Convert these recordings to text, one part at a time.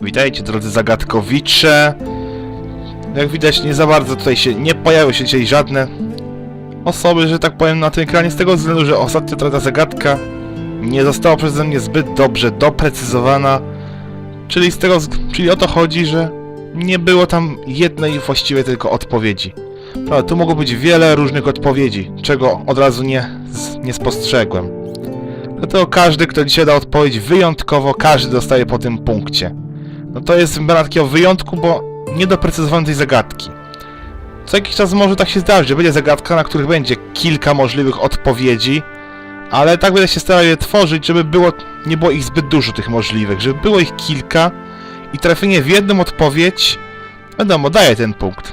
Witajcie drodzy zagadkowicze. Jak widać nie za bardzo tutaj się nie pojawią się dzisiaj żadne osoby, że tak powiem na tym ekranie z tego względu, że ostatnio ta zagadka nie została przeze mnie zbyt dobrze doprecyzowana. Czyli z tego, czyli o to chodzi, że nie było tam jednej właściwej tylko odpowiedzi. No, tu mogło być wiele różnych odpowiedzi, czego od razu nie, nie spostrzegłem. Dlatego każdy, kto dzisiaj da odpowiedź wyjątkowo, każdy dostaje po tym punkcie. No to jest symbol takiego wyjątku, bo nie doprecyzowano tej zagadki. Co jakiś czas może tak się zdarzyć, że będzie zagadka, na których będzie kilka możliwych odpowiedzi, ale tak będę się starał je tworzyć, żeby było, nie było ich zbyt dużo tych możliwych, żeby było ich kilka i trafienie w jedną odpowiedź, wiadomo, daje ten punkt.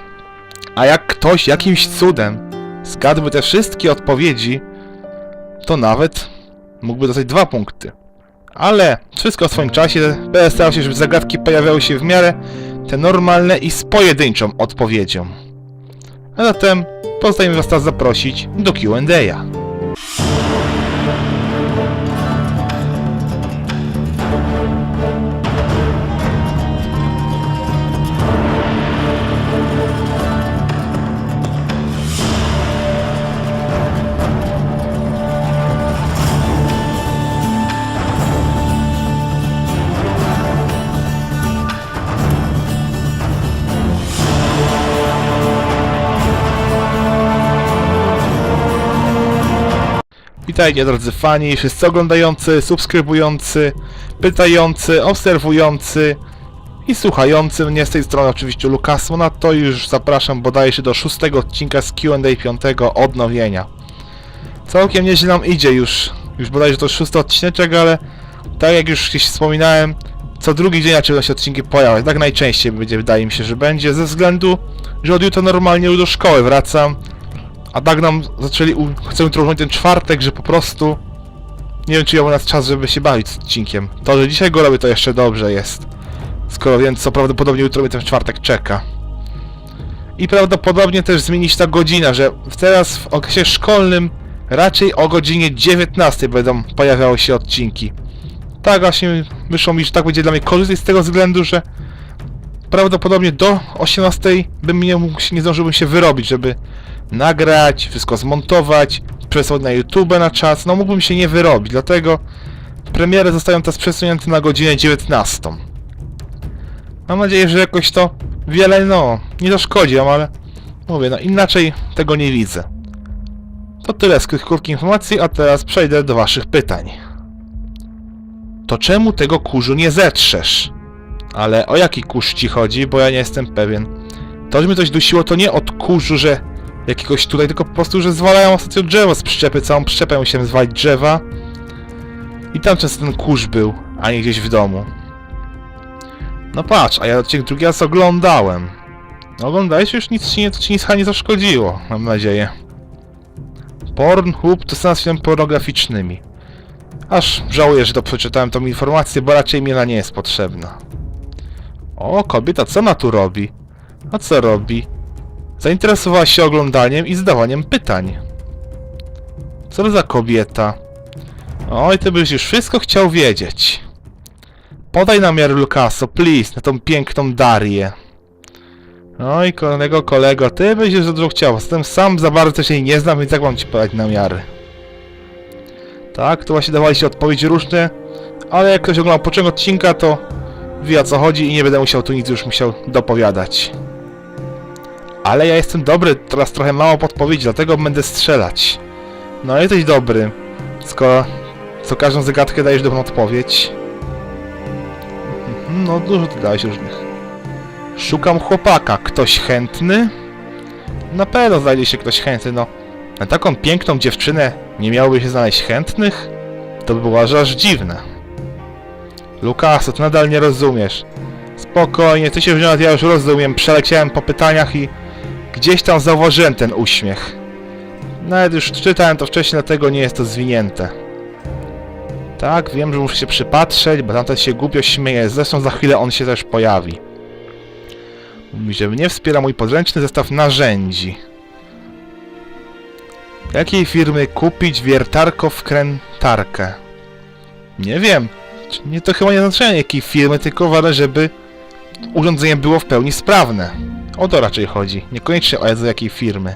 A jak ktoś jakimś cudem zgadłby te wszystkie odpowiedzi, to nawet mógłby dostać dwa punkty. Ale wszystko w swoim czasie. Będę starał się, żeby zagadki pojawiały się w miarę te normalne i z pojedynczą odpowiedzią. A zatem pozostaje mi was teraz zaprosić do Q&A. Witajcie drodzy fani, wszyscy oglądający, subskrybujący, pytający, obserwujący i słuchający mnie z tej strony oczywiście Lukas. No to już zapraszam bodajże do szóstego odcinka z Q&A piątego odnowienia. Całkiem nieźle nam idzie już, już bodajże to szósty odcineczek, ale tak jak już gdzieś wspominałem, co drugi dzień zaczynają się odcinki pojawiać. Tak najczęściej będzie, wydaje mi się, że będzie, ze względu, że od jutra normalnie już do szkoły wracam. A tak nam zaczęli, chcą utrudnić ten czwartek, że po prostu... Nie wiem, czy ja u nas czas, żeby się bawić z odcinkiem. To, że dzisiaj go robię, to jeszcze dobrze jest. Skoro wiem, co prawdopodobnie jutro mnie ten czwartek czeka. I prawdopodobnie też zmieni się ta godzina, że teraz w okresie szkolnym raczej o godzinie 19 będą pojawiały się odcinki. Tak właśnie wyszło mi, że tak będzie dla mnie korzystnie z tego względu, że prawdopodobnie do 18 bym nie mógł, nie zdążyłbym się wyrobić, żeby nagrać, wszystko zmontować, przesłać na YouTube na czas, no mógłbym się nie wyrobić, dlatego premiery zostają teraz przesunięte na godzinę 19. Mam nadzieję, że jakoś to wiele, no, nie zaszkodzi wam, ale mówię, no inaczej tego nie widzę. To tyle z tych krótkich informacji, a teraz przejdę do waszych pytań. To czemu tego kurzu nie zetrzesz? Ale o jaki kurz ci chodzi, bo ja nie jestem pewien. To, że mnie coś dusiło, to nie od kurzu, że jakiegoś tutaj, tylko po prostu, że zwalają ostatnio drzewo z przyczepy, całą przyczepę musiałem zwalić drzewa. I tam często ten kurz był, a nie gdzieś w domu. No patrz, a ja odcinek drugi raz oglądałem. No oglądałeś już nic ci nie, ci nic nie zaszkodziło, mam nadzieję. Pornhub to stan z pornograficznymi. Aż żałuję, że to przeczytałem tą informację, bo raczej mi ona nie jest potrzebna. O, kobieta, co ona tu robi? A co robi? Zainteresowała się oglądaniem i zadawaniem pytań. Co to za kobieta? Oj, ty byś już wszystko chciał wiedzieć. Podaj namiar Lucaso, please, na tą piękną Darię. Oj, kolego, kolego, ty byś już za dużo chciał. Zatem sam za bardzo się jej nie znam, więc jak mam ci podać namiary? Tak, to właśnie dawali się odpowiedzi różne, ale jak ktoś oglądał początek odcinka, to wie o co chodzi i nie będę musiał tu nic już musiał dopowiadać. Ale ja jestem dobry, teraz trochę mało podpowiedzi, dlatego będę strzelać. No jesteś dobry, skoro co każdą zagadkę dajesz dobrą odpowiedź. Mhm, No dużo ty dałeś różnych. Szukam chłopaka, ktoś chętny? Na pewno znajdzie się ktoś chętny, no. Na taką piękną dziewczynę nie miałoby się znaleźć chętnych? To by było aż, dziwne. Lukas, ty nadal nie rozumiesz. Spokojnie, ty się wziął, ja już rozumiem, przeleciałem po pytaniach i gdzieś tam zauważyłem ten uśmiech. Nawet już czytałem to wcześniej, dlatego nie jest to zwinięte. Tak, wiem, że muszę się przypatrzeć, bo tamten się głupio śmieje, zresztą za chwilę on się też pojawi. Mówi, że mnie wspiera mój podręczny zestaw narzędzi. Jakiej firmy kupić wiertarko wkrętarkę? Nie wiem. Nie, to chyba nie znaczenie jakiej firmy, tylko ważne, żeby urządzenie było w pełni sprawne. O to raczej chodzi. Niekoniecznie o z jakiej firmy.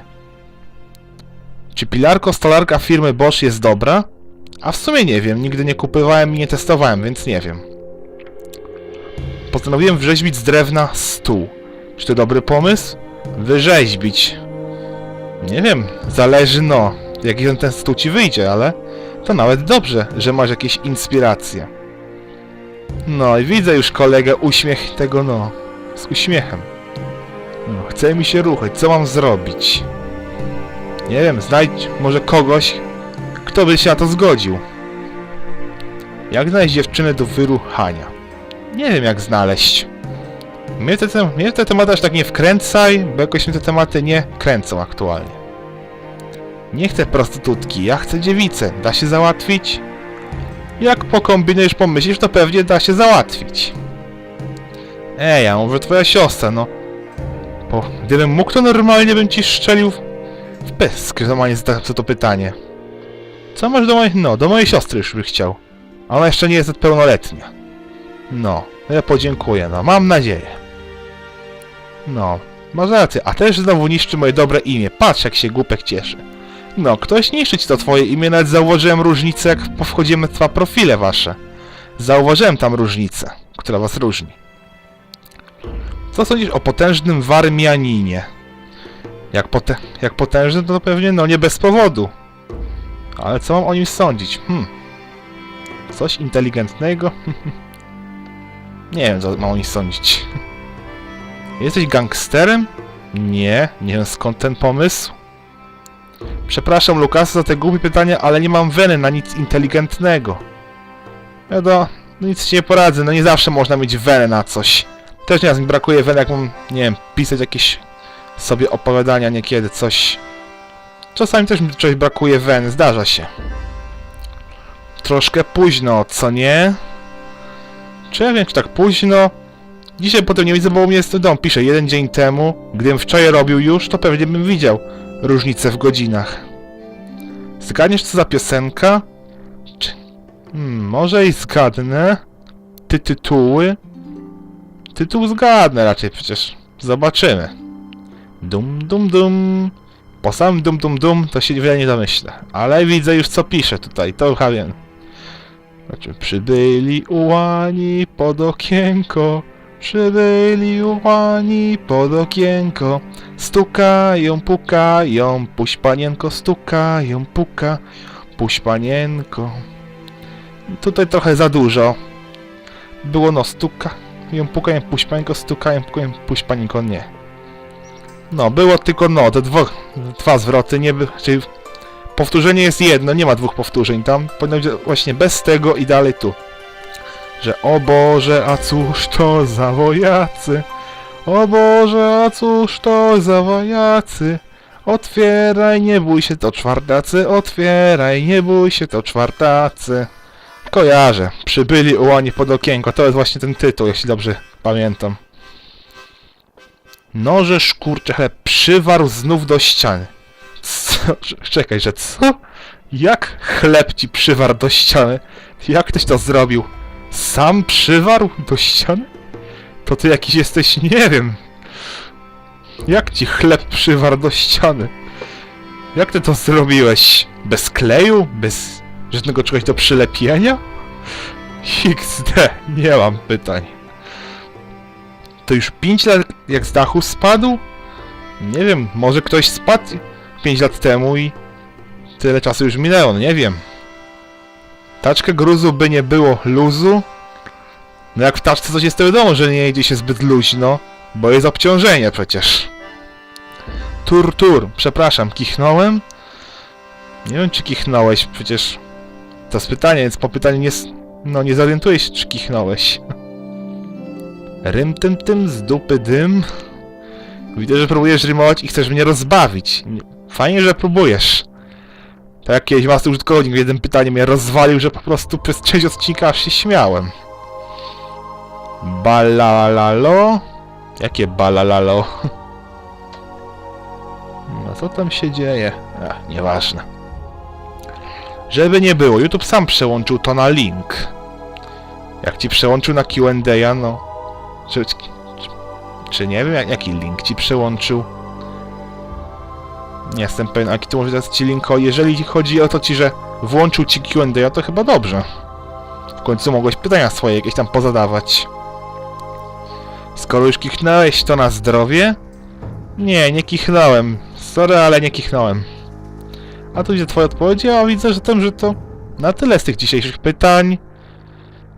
Czy pilarko stolarka firmy Bosch jest dobra? A w sumie nie wiem, nigdy nie kupowałem i nie testowałem, więc nie wiem. Postanowiłem wrzeźbić z drewna stół. Czy to dobry pomysł? Wyrzeźbić. Nie wiem, zależy no, jaki ten stół ci wyjdzie, ale to nawet dobrze, że masz jakieś inspiracje. No i widzę już kolegę uśmiech tego no, z uśmiechem. No, chce mi się ruchać, co mam zrobić? Nie wiem, znajdź może kogoś, kto by się na to zgodził. Jak znaleźć dziewczynę do wyruchania? Nie wiem jak znaleźć. Mnie te, tem- mnie te tematy aż tak nie wkręcaj, bo jakoś mnie te tematy nie kręcą aktualnie. Nie chcę prostytutki, ja chcę dziewicę. Da się załatwić? Jak pokombinujesz, pomyślisz, to pewnie da się załatwić. Ej, ja mówię twoja siostra, no. Bo gdybym mógł, to normalnie bym ci szczelił w- w pysk, normalnie za za to pytanie. Co masz do mojej... No, do mojej siostry już by chciał. Ona jeszcze nie jest pełnoletnia. No, ja podziękuję, no, mam nadzieję. No, masz rację, a też znowu niszczy moje dobre imię. Patrz, jak się głupek cieszy. No, ktoś niszczyć to twoje imię, nawet zauważyłem różnicę, jak wchodzimy w dwa profile wasze. Zauważyłem tam różnicę, która was różni. Co sądzisz o potężnym Warmianinie? Jak, pote jak potężny, to pewnie no nie bez powodu. Ale co mam o nim sądzić? Hmm. Coś inteligentnego? nie wiem, co mam o nim sądzić. Jesteś gangsterem? Nie, nie wiem skąd ten pomysł. Przepraszam Lukasa za te głupie pytania, ale nie mam weny na nic inteligentnego. Ja do... No nic ci nie poradzę, no nie zawsze można mieć wenę na coś. Też nieraz mi brakuje weny, jak mam, nie wiem, pisać jakieś sobie opowiadania niekiedy, coś... Czasami też mi czegoś brakuje weny, zdarza się. Troszkę późno, co nie? Czy ja wiem, czy tak późno? Dzisiaj potem nie widzę, bo u mnie jest dom. Pisze, jeden dzień temu, gdybym wczoraj robił już, to pewnie bym widział różnicę w godzinach. Zgadniesz, co za piosenka? Czy... Hmm, może i zgadnę. Ty tytuły? Tytuł zgadnę raczej przecież. Zobaczymy. Dum dum dum. Po samym dum dum dum to się wiele nie domyślę. Ale widzę już co pisze tutaj, to chyba wiem. Znaczy, przybyli ułani pod okienko. Przybyli ułani pod okienko. Stukają, pukają, puść panienko, stukają, puka, puść panienko. Tutaj trochę za dużo. Było no, stukają, pukają, puść panienko, stukają, pukają, puść panienko, nie. No, było tylko no, te dwo, dwa zwroty, nie by, czyli powtórzenie jest jedno, nie ma dwóch powtórzeń tam, powinno być właśnie bez tego i dalej tu. Że o Boże, a cóż to za wojacy? O Boże, a cóż to za wojacy? Otwieraj, nie bój się, to czwartacy, otwieraj, nie bój się, to czwartacy. Kojarzę, przybyli ułani pod okienko, to jest właśnie ten tytuł, jeśli dobrze pamiętam. Noże szkurcze chleb przywarł znów do ściany. Co? Czekaj, że co? Jak chleb ci przywarł do ściany? Jak ktoś to zrobił? Sam przywarł do ściany? To ty jakiś jesteś, nie wiem. Jak ci chleb przywarł do ściany? Jak ty to zrobiłeś? Bez kleju? Bez żadnego czegoś do przylepienia? XD, nie mam pytań. To już 5 lat jak z dachu spadł? Nie wiem, może ktoś spadł 5 lat temu i tyle czasu już minęło, nie wiem. Taczkę gruzu by nie było luzu? No jak w taczce coś jest to wiadomo, że nie jedzie się zbyt luźno, bo jest obciążenie przecież. Tur, tur, przepraszam, kichnąłem? Nie wiem czy kichnąłeś, przecież to jest pytanie, więc po pytaniu nie, no nie zorientuję się czy kichnąłeś. Rym tym tym z dupy dym. Widzę, że próbujesz rymować i chcesz mnie rozbawić. Nie- Fajnie, że próbujesz. Tak jak kiedyś master użytkownik w jednym pytaniu mnie rozwalił, że po prostu przez część odcinka aż się śmiałem. Balalalo? Jakie balalalo? No co tam się dzieje? Ach, nieważne. Żeby nie było, YouTube sam przełączył to na link. Jak ci przełączył na Q&A, no... Czy, czy, czy nie wiem, jak, jaki link ci przełączył? Nie jestem pewien, a jaki to może dać ci link, o, jeżeli chodzi o to ci, że włączył ci Q&A, to chyba dobrze. W końcu mogłeś pytania swoje jakieś tam pozadawać. Skoro już kichnąłeś, to na zdrowie? Nie, nie kichnąłem. Sorry, ale nie kichnąłem. A tu widzę twoje odpowiedzi, a widzę, że tym, że to na tyle z tych dzisiejszych pytań.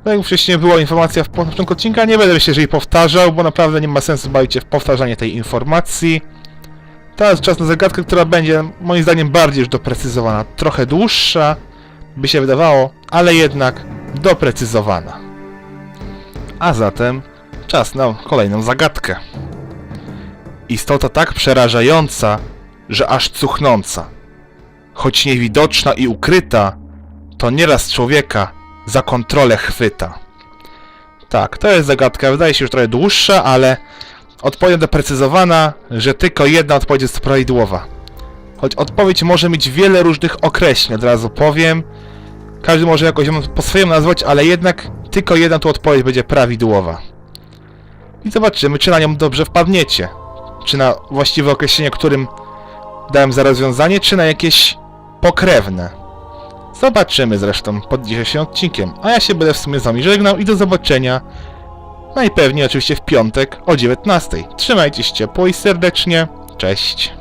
Tak jak wcześniej była informacja w początku odcinka, nie będę się jej powtarzał, bo naprawdę nie ma sensu bawić się w powtarzanie tej informacji. Teraz czas na zagadkę, która będzie moim zdaniem bardziej już doprecyzowana. Trochę dłuższa, by się wydawało, ale jednak doprecyzowana. A zatem czas na kolejną zagadkę. Istota tak przerażająca, że aż cuchnąca. Choć niewidoczna i ukryta, to nieraz człowieka za kontrolę chwyta. Tak, to jest zagadka, wydaje się już trochę dłuższa, ale odpowiednio doprecyzowana, że tylko jedna odpowiedź jest prawidłowa. Choć odpowiedź może mieć wiele różnych określeń, od razu powiem. Każdy może jakoś ją po swojemu nazwać, ale jednak tylko jedna tu odpowiedź będzie prawidłowa. I zobaczymy, czy na nią dobrze wpadniecie. Czy na właściwe określenie, którym dałem za rozwiązanie, czy na jakieś pokrewne. Zobaczymy zresztą pod dzisiejszym odcinkiem, a ja się będę w sumie z wami żegnał i do zobaczenia najpewniej oczywiście w piątek o 19. Trzymajcie się ciepło i serdecznie, cześć!